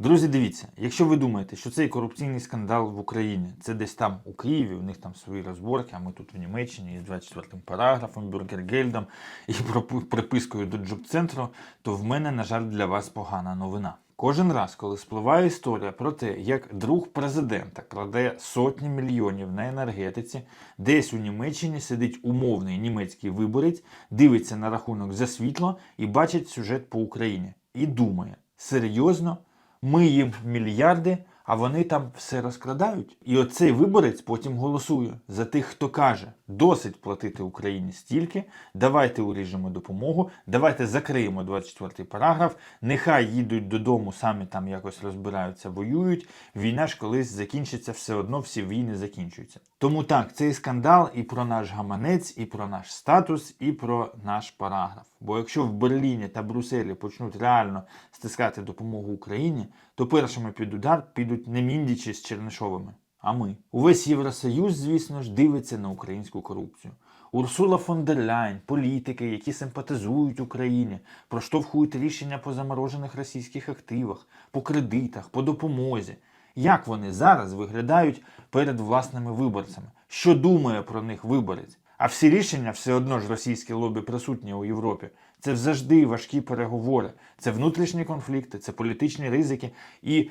Друзі, дивіться, якщо ви думаєте, що цей корупційний скандал в Україні це десь там у Києві, у них там свої розборки, а ми тут в Німеччині із 24-м параграфом, бюргергельдом і припискою до джоб-центру, то в мене, на жаль, для вас погана новина. Кожен раз, коли спливає історія про те, як друг президента краде сотні мільйонів на енергетиці, десь у Німеччині сидить умовний німецький виборець, дивиться на рахунок за світло і бачить сюжет по Україні. І думає, серйозно, ми їм мільярди, а вони там все розкрадають. І оцей виборець потім голосує за тих, хто каже: досить платити Україні стільки, давайте уріжемо допомогу, давайте закриємо 24-й параграф, нехай їдуть додому, самі там якось розбираються, воюють. Війна ж колись закінчиться, все одно всі війни закінчуються. Тому так, цей скандал і про наш гаманець, і про наш статус, і про наш параграф. Бо якщо в Берліні та Брюсселі почнуть реально стискати допомогу Україні, то першими під удар підуть не міндічі з Чернишовими, а ми. Увесь Євросоюз, звісно ж, дивиться на українську корупцію. Урсула фон дер Ляйн, політики, які симпатизують Україні, проштовхують рішення по заморожених російських активах, по кредитах, по допомозі. Як вони зараз виглядають перед власними виборцями? Що думає про них виборець? А всі рішення все одно ж російське лобі присутнє у Європі. Це завжди важкі переговори, це внутрішні конфлікти, це політичні ризики. І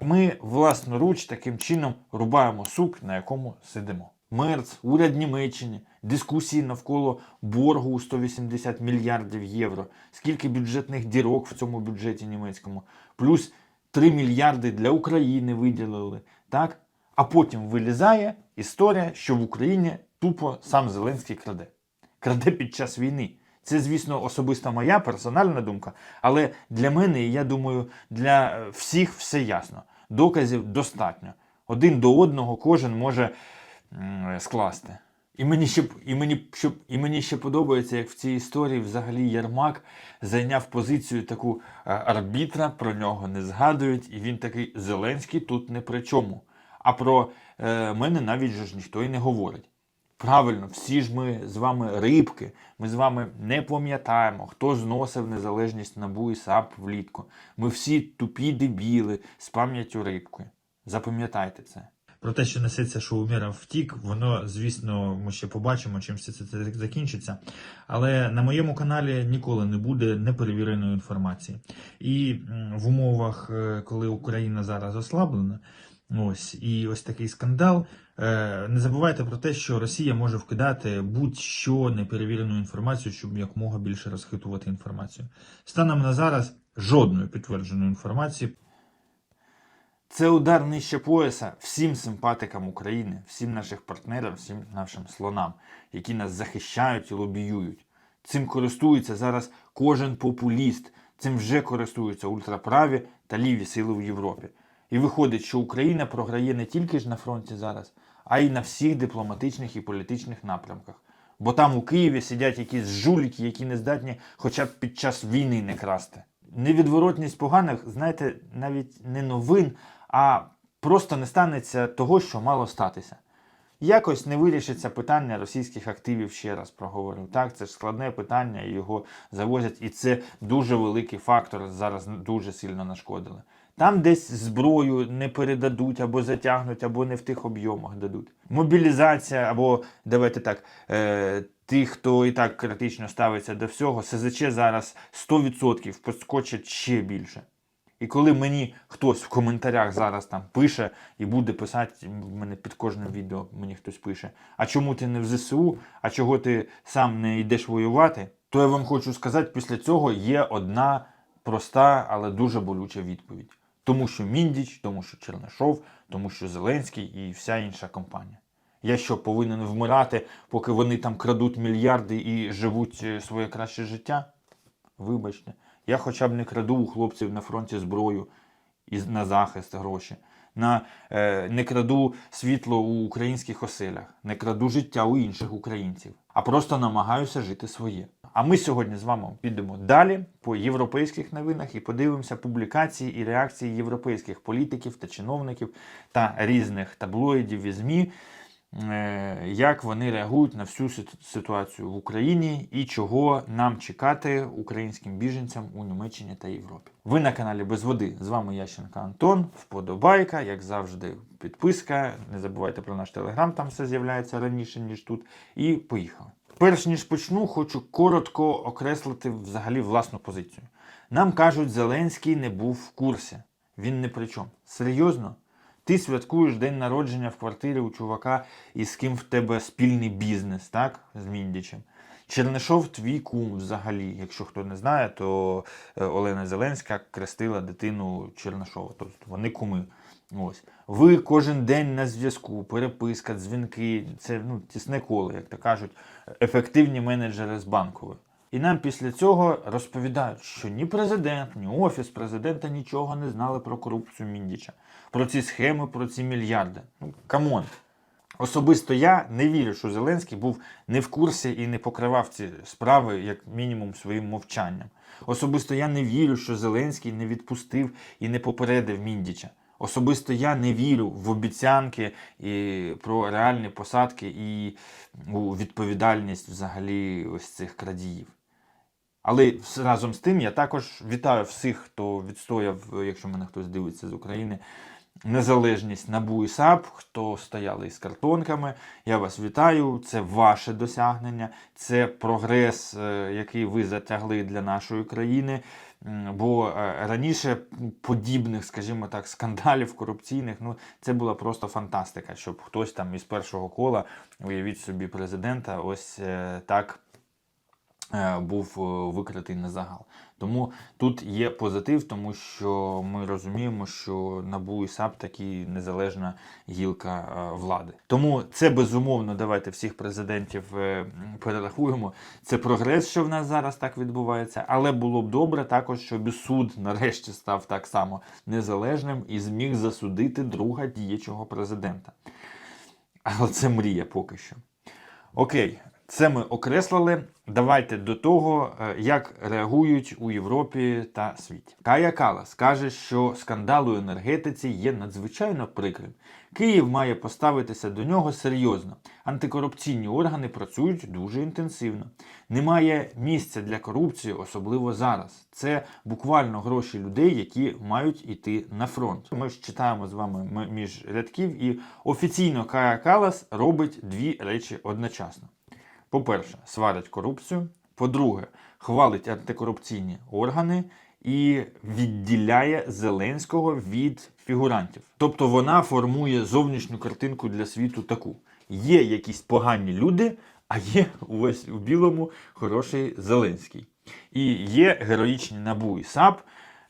ми власноруч таким чином рубаємо сук, на якому сидимо. Мерц, уряд Німеччини, дискусії навколо боргу у 180 мільярдів євро, скільки бюджетних дірок в цьому бюджеті німецькому, плюс 3 мільярди для України виділили. Так? А потім вилізає історія, що в Україні тупо сам Зеленський краде. Краде під час війни. Це, звісно, особиста моя персональна думка, але для мене, і я думаю, для е, всіх все ясно. Доказів достатньо. Один до одного кожен може скласти. І мені ще і мені щоб і мені ще подобається, як в цій історії взагалі Єрмак зайняв позицію таку е, арбітра, про нього не згадують, і він такий Зеленський тут не при чому. А про е, мене навіть ж ніхто і не говорить. Правильно, всі ж ми з вами рибки, ми з вами не пам'ятаємо, хто зносив незалежність НАБУ і САП влітку. Ми всі тупі дебіли з пам'яттю рибки. Запам'ятайте це. Про те, що несеться, що Умєров втік, воно, звісно, ми ще побачимо, чим все це закінчиться. Але на моєму каналі ніколи не буде неперевіреної інформації. І в умовах, е, коли Україна зараз ослаблена, ось і ось такий скандал. Е, Не забувайте про те, що Росія може вкидати будь-що неперевірену інформацію, щоб якомога більше розхитувати інформацію. Станом на зараз жодної підтвердженої інформації. Це удар нижче пояса всім симпатикам України, всім наших партнерам, всім нашим слонам, які нас захищають і лобіюють. Цим користується зараз кожен популіст. Цим вже користуються ультраправі та ліві сили в Європі. І виходить, що Україна програє не тільки ж на фронті зараз, а й на всіх дипломатичних і політичних напрямках. Бо там у Києві сидять якісь жуліки, які не здатні хоча б під час війни не красти. Невідворотність поганих, знаєте, навіть не новин, а просто не станеться того, що мало статися. Якось не вирішиться питання російських активів, ще раз проговорю. Так, це ж складне питання, його завозять, і це дуже великий фактор. Зараз дуже сильно нашкодили. Там десь зброю не передадуть або затягнуть, або не в тих об'ємах дадуть. Мобілізація, або давайте так, е, тих, хто і так критично ставиться до всього, СЗЧ зараз 100% поскочить ще більше. І коли мені хтось в коментарях зараз там пише і буде писати, в мене під кожним відео мені хтось пише, а чому ти не в ЗСУ, а чого ти сам не йдеш воювати, то я вам хочу сказати, після цього є одна проста, але дуже болюча відповідь. Тому що Міндіч, тому що Чернишов, тому що Зеленський і вся інша компанія. Я що, повинен вмирати, поки вони там крадуть мільярди і живуть е, своє краще життя? Вибачте, я хоча б не краду у хлопців на фронті зброю і на захист гроші. На, е, не краду світло у українських оселях, не краду життя у інших українців, а просто намагаюся жити своє. А ми сьогодні з вами підемо далі по європейських новинах і подивимося публікації і реакції європейських політиків та чиновників та різних таблоїдів і ЗМІ як вони реагують на всю ситуацію в Україні і чого нам чекати українським біженцям у Німеччині та Європі. Ви на каналі Без Води. З вами Ященко Антон. Вподобайка, як завжди, підписка. Не забувайте про наш телеграм, там все з'являється раніше, ніж тут. І поїхали. Перш ніж почну, хочу коротко окреслити взагалі власну позицію. Нам кажуть, Зеленський не був в курсі. Він не при чому. Серйозно? Ти святкуєш день народження в квартирі у чувака, і з ким в тебе спільний бізнес, так? З Міндічем. Чернишов твій кум взагалі. Якщо хто не знає, то е, Олена Зеленська крестила дитину Чернишова. Тобто вони куми. Ось. Ви кожен день на зв'язку, переписка, дзвінки, це ну, тісне коло, як то кажуть, ефективні менеджери з банкової. І нам після цього розповідають, що ні президент, ні офіс президента нічого не знали про корупцію Міндіча, про ці схеми, про ці мільярди. Ну, камон. Особисто я не вірю, що Зеленський був не в курсі і не покривав ці справи, як мінімум, своїм мовчанням. Особисто я не вірю, що Зеленський не відпустив і не попередив Міндіча. Особисто я не вірю в обіцянки і про реальні посадки і у відповідальність взагалі ось цих крадіїв. Але разом з тим я також вітаю всіх, хто відстояв, якщо мене хтось дивиться з України, незалежність НАБУ і САП, хто стояли із картонками. Я вас вітаю. Це ваше досягнення, це прогрес, е, який ви затягли для нашої країни. Бо е, раніше подібних, скажімо так, скандалів корупційних, ну це була просто фантастика, щоб хтось там із першого кола, уявіть собі, президента, ось е, так був е, викритий на загал. Тому тут є позитив, тому що ми розуміємо, що НАБУ і САП такі незалежна гілка е, влади. Тому це безумовно, давайте всіх президентів е, перерахуємо. Це прогрес, що в нас зараз так відбувається, але було б добре також, щоб суд нарешті став так само незалежним і зміг засудити друга діючого президента. Але це мрія поки що. Окей, це ми окреслили. Давайте до того, е, як реагують у Європі та світі. Кая Калас каже, що скандал у енергетиці є надзвичайно прикрим. Київ має поставитися до нього серйозно. Антикорупційні органи працюють дуже інтенсивно. Немає місця для корупції, особливо зараз. Це буквально гроші людей, які мають іти на фронт. Ми ж читаємо з вами між рядків, і офіційно Кая Калас робить дві речі одночасно. По-перше, сварить корупцію. По-друге, хвалить антикорупційні органи і відділяє Зеленського від фігурантів. Тобто вона формує зовнішню картинку для світу таку: є якісь погані люди, а є ось у білому хороший Зеленський. І є героїчні набу і САП,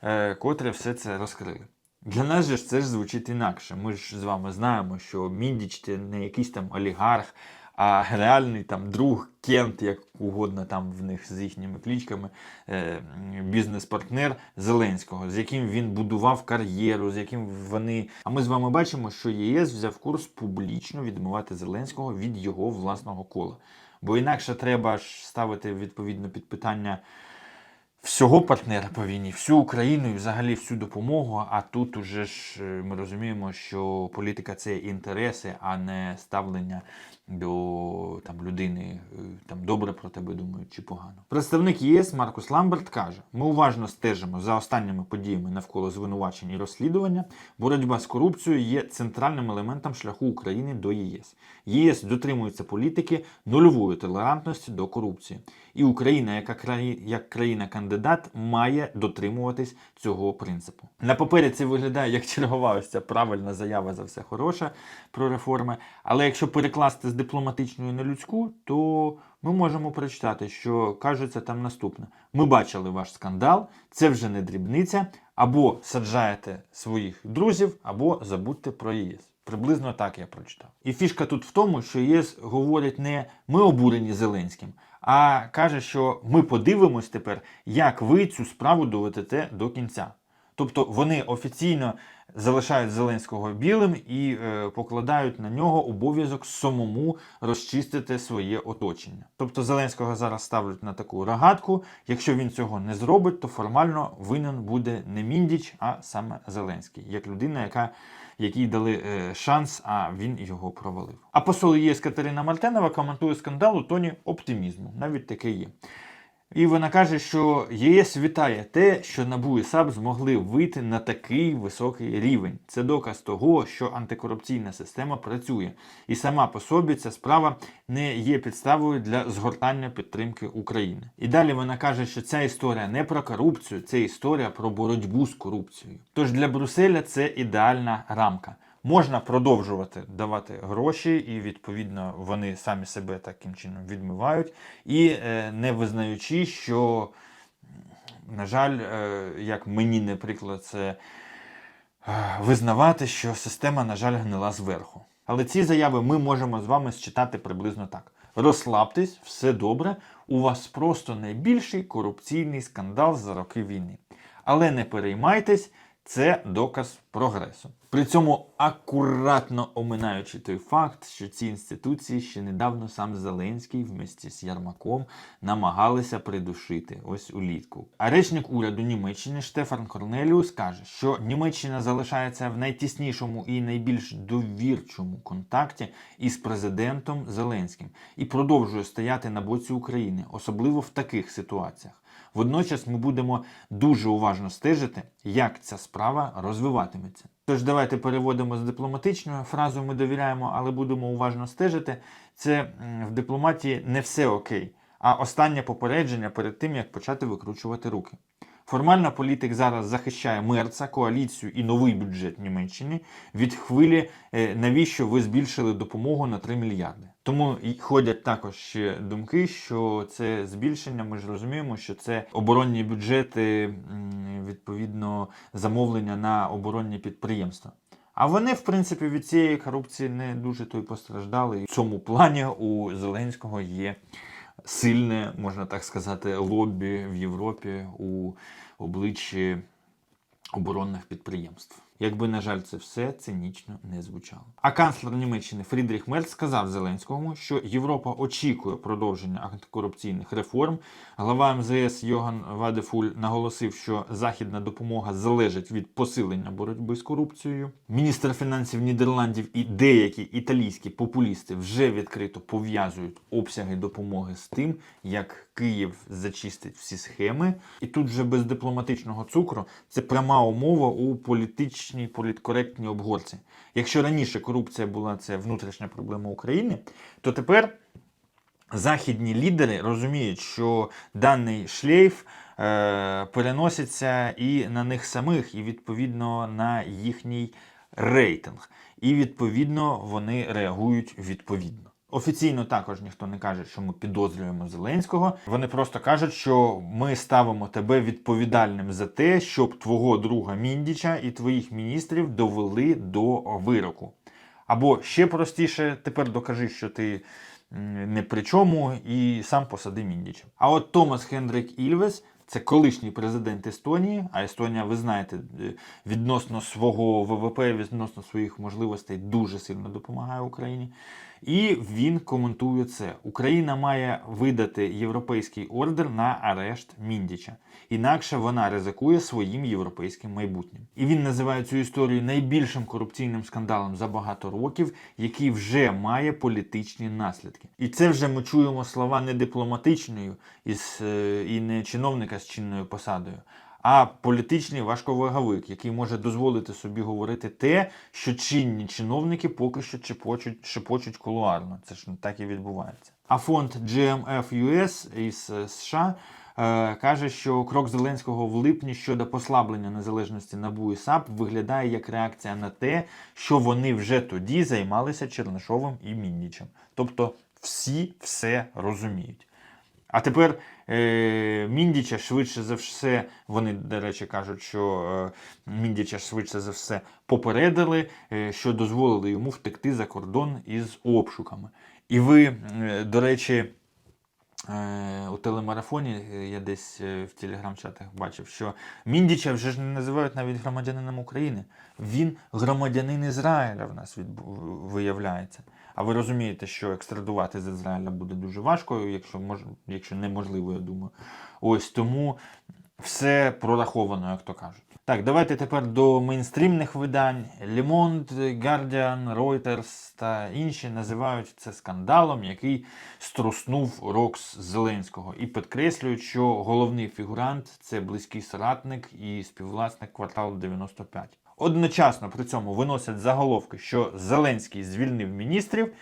е, котрі все це розкрили. Для нас же це ж звучить інакше. Ми ж з вами знаємо, що Міндіч це не якийсь там олігарх, а реальний там друг, кент, як угодно там в них з їхніми клічками, е, бізнес-партнер Зеленського, з яким він будував кар'єру, з яким вони. А ми з вами бачимо, що ЄС взяв курс публічно відмивати Зеленського від його власного кола. Бо інакше треба ж ставити відповідно під питання всього партнера по війні, всю Україну і взагалі всю допомогу. А тут уже ж е, ми розуміємо, що політика це інтереси, а не ставлення до там людини е, там добре про тебе думають чи погано. Представник ЄС Маркус Ламберт каже: ми уважно стежимо за останніми подіями навколо звинувачень і розслідування. Боротьба з корупцією є центральним елементом шляху України до ЄС. ЄС дотримується політики нульової толерантності до корупції. І Україна, яка краї... як країна-кандидат, має дотримуватись цього принципу. На папері це виглядає як чергова ось ця правильна заява за все хороше про реформи. Але якщо перекласти з дипломатичної на людську, то ми можемо прочитати, що кажеться там наступне: ми бачили ваш скандал, це вже не дрібниця, або саджаєте своїх друзів, або забудьте про ЄС. Приблизно так я прочитав. І фішка тут в тому, що ЄС говорять не ми обурені Зеленським, а каже, що ми подивимось тепер, як ви цю справу доведете до кінця. Тобто вони офіційно залишають Зеленського білим і е, покладають на нього обов'язок самому розчистити своє оточення. Тобто Зеленського зараз ставлять на таку рогатку. Якщо він цього не зробить, то формально винен буде не Міндіч, а саме Зеленський, як людина, яка якій дали е, шанс, а він його провалив. А посол ЄС Катерина Мартенова коментує скандал у тоні оптимізму. Навіть таке є. І вона каже, що ЄС вітає те, що НАБУ і САП змогли вийти на такий високий рівень. Це доказ того, що антикорупційна система працює, і сама по собі ця справа не є підставою для згортання підтримки України. І далі вона каже, що ця історія не про корупцію, це історія про боротьбу з корупцією. Тож для Брюсселя це ідеальна рамка. Можна продовжувати давати гроші, і відповідно вони самі себе таким чином відмивають, і е, не визнаючи, що, на жаль, е, як мені, наприклад, це е, визнавати, що система, на жаль, гнила зверху. Але ці заяви ми можемо з вами считати приблизно так: розслабтесь, все добре. У вас просто найбільший корупційний скандал за роки війни. Але не переймайтесь, це доказ прогресу. При цьому акуратно оминаючи той факт, що ці інституції ще недавно сам Зеленський вместе з Ярмаком намагалися придушити ось улітку. А речник уряду Німеччини Штефан Корнеліус каже, що Німеччина залишається в найтіснішому і найбільш довірчому контакті із президентом Зеленським і продовжує стояти на боці України, особливо в таких ситуаціях. Водночас ми будемо дуже уважно стежити, як ця справа розвиватиметься. Тож давайте переводимо з дипломатичної фразу ми довіряємо, але будемо уважно стежити. Це в дипломатії не все окей, а останнє попередження перед тим, як почати викручувати руки. Формально політик зараз захищає Мерца, коаліцію і новий бюджет Німеччини від хвилі, е, навіщо ви збільшили допомогу на 3 мільярди. Тому ходять також ще думки, що це збільшення. Ми ж розуміємо, що це оборонні бюджети, відповідно, замовлення на оборонні підприємства. А вони, в принципі, від цієї корупції не дуже то й постраждали. І в цьому плані у Зеленського є сильне, можна так сказати, лобі в Європі у обличчі оборонних підприємств. Якби, на жаль, це все цинічно не звучало. А канцлер Німеччини Фрідріх Мерц сказав Зеленському, що Європа очікує продовження антикорупційних реформ. Глава МЗС Йоган Вадефуль наголосив, що західна допомога залежить від посилення боротьби з корупцією. Міністр фінансів Нідерландів і деякі італійські популісти вже відкрито пов'язують обсяги допомоги з тим, як Київ зачистить всі схеми. І тут вже без дипломатичного цукру це пряма умова у політичній політкоректній обгорці. Якщо раніше корупція була це внутрішня проблема України, то тепер західні лідери розуміють, що даний шлейф е, переноситься і на них самих, і відповідно на їхній рейтинг. І відповідно вони реагують відповідно. Офіційно також ніхто не каже, що ми підозрюємо Зеленського. Вони просто кажуть, що ми ставимо тебе відповідальним за те, щоб твого друга Міндіча і твоїх міністрів довели до вироку. Або ще простіше, тепер докажи, що ти не при чому, і сам посади Міндіча. А от Томас Хендрик Ільвес. Це колишній президент Естонії, а Естонія, ви знаєте, е, відносно свого ВВП, відносно своїх можливостей дуже сильно допомагає Україні. І він коментує це: Україна має видати європейський ордер на арешт Міндіча. Інакше вона ризикує своїм європейським майбутнім. І він називає цю історію найбільшим корупційним скандалом за багато років, який вже має політичні наслідки. І це вже ми чуємо слова не дипломатичною із, е, і не чиновника з чинною посадою. А політичний важковаговик, який може дозволити собі говорити те, що чинні чиновники поки що чепочуть, шепочуть кулуарно. Це ж так і відбувається. А фонд GMF US із е, США е, каже, що крок Зеленського в липні щодо послаблення незалежності НАБУ і САП виглядає як реакція на те, що вони вже тоді займалися Чернишовим і Міннічем. Тобто всі все розуміють. А тепер е, Міндіча швидше за все, вони, до речі, кажуть, що е, Міндіча швидше за все попередили, е, що дозволили йому втекти за кордон із обшуками. І ви, е, до речі, е, у телемарафоні, е, я десь е, в телеграм-чатах бачив, що Міндіча вже ж не називають навіть громадянином України. Він громадянин Ізраїля в нас відбу- виявляється. А ви розумієте, що екстрадувати з Ізраїля буде дуже важко, якщо мож... якщо неможливо, я думаю. Ось тому все прораховано, як то кажуть. Так, давайте тепер до мейнстрімних видань. Monde, Guardian, Reuters та інші називають це скандалом, який струснув Рокс Зеленського. І підкреслюють, що головний фігурант це близький соратник і співвласник кварталу 95. Одночасно при цьому виносять заголовки, що Зеленський звільнив міністрів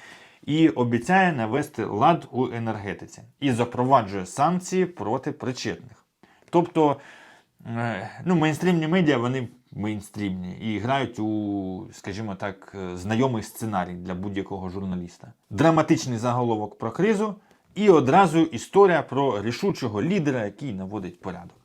і обіцяє навести лад у енергетиці і запроваджує санкції проти причетних. Тобто, е, ну, мейнстрімні медіа, вони мейнстрімні і грають у, скажімо так, е, знайомий сценарій для будь-якого журналіста. Драматичний заголовок про кризу і одразу історія про рішучого лідера, який наводить порядок.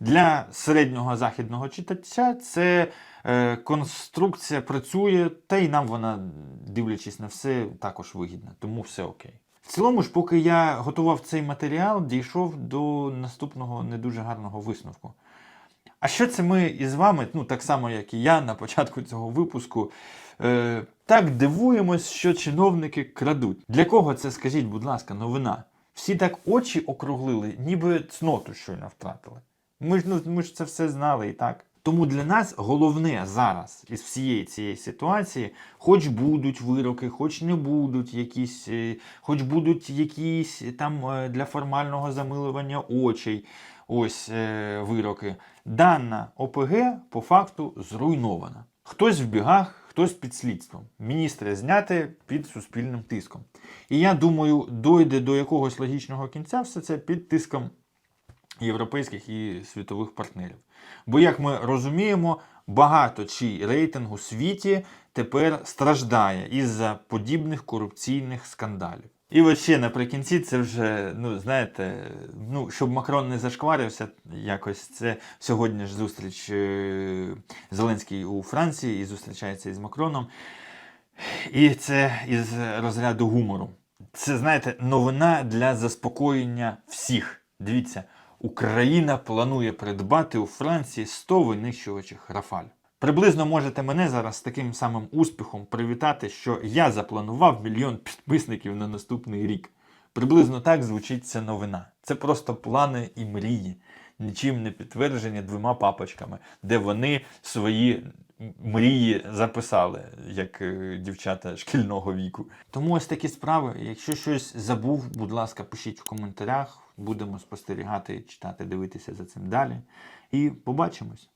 Для середнього західного читача це е, конструкція працює, та й нам вона, дивлячись на все, також вигідна, тому все окей. В цілому ж, поки я готував цей матеріал, дійшов до наступного не дуже гарного висновку. А що це ми із вами, ну так само, як і я на початку цього випуску, е, так дивуємось, що чиновники крадуть. Для кого це, скажіть, будь ласка, новина? Всі так очі округлили, ніби цноту щойно втратили. Ми ж, ну, ми ж це все знали і так. Тому для нас головне зараз із всієї цієї ситуації, хоч будуть вироки, хоч не будуть якісь, е, хоч будуть якісь там е, для формального замилування очей, ось е, вироки. Дана ОПГ по факту зруйнована. Хтось в бігах, хтось під слідством. Міністри зняти під суспільним тиском. І я думаю, дойде до якогось логічного кінця все це під тиском європейських і світових партнерів. Бо, як ми розуміємо, багато чий рейтинг у світі тепер страждає із-за подібних корупційних скандалів. І от ще наприкінці це вже, ну знаєте, ну щоб Макрон не зашкварився якось. Це сьогодні ж зустріч е, Зеленський у Франції і зустрічається із Макроном. І це із розряду гумору. Це, знаєте, новина для заспокоєння всіх. Дивіться, Україна планує придбати у Франції 100 винищувачів Рафаль. Приблизно можете мене зараз з таким самим успіхом привітати, що я запланував мільйон підписників на наступний рік. Приблизно так звучить ця новина. Це просто плани і мрії, нічим не підтверджені двома папочками, де вони свої мрії записали, як е, дівчата шкільного віку. Тому ось такі справи. Якщо щось забув, будь ласка, пишіть в коментарях. Будемо спостерігати, читати, дивитися за цим далі. І побачимось.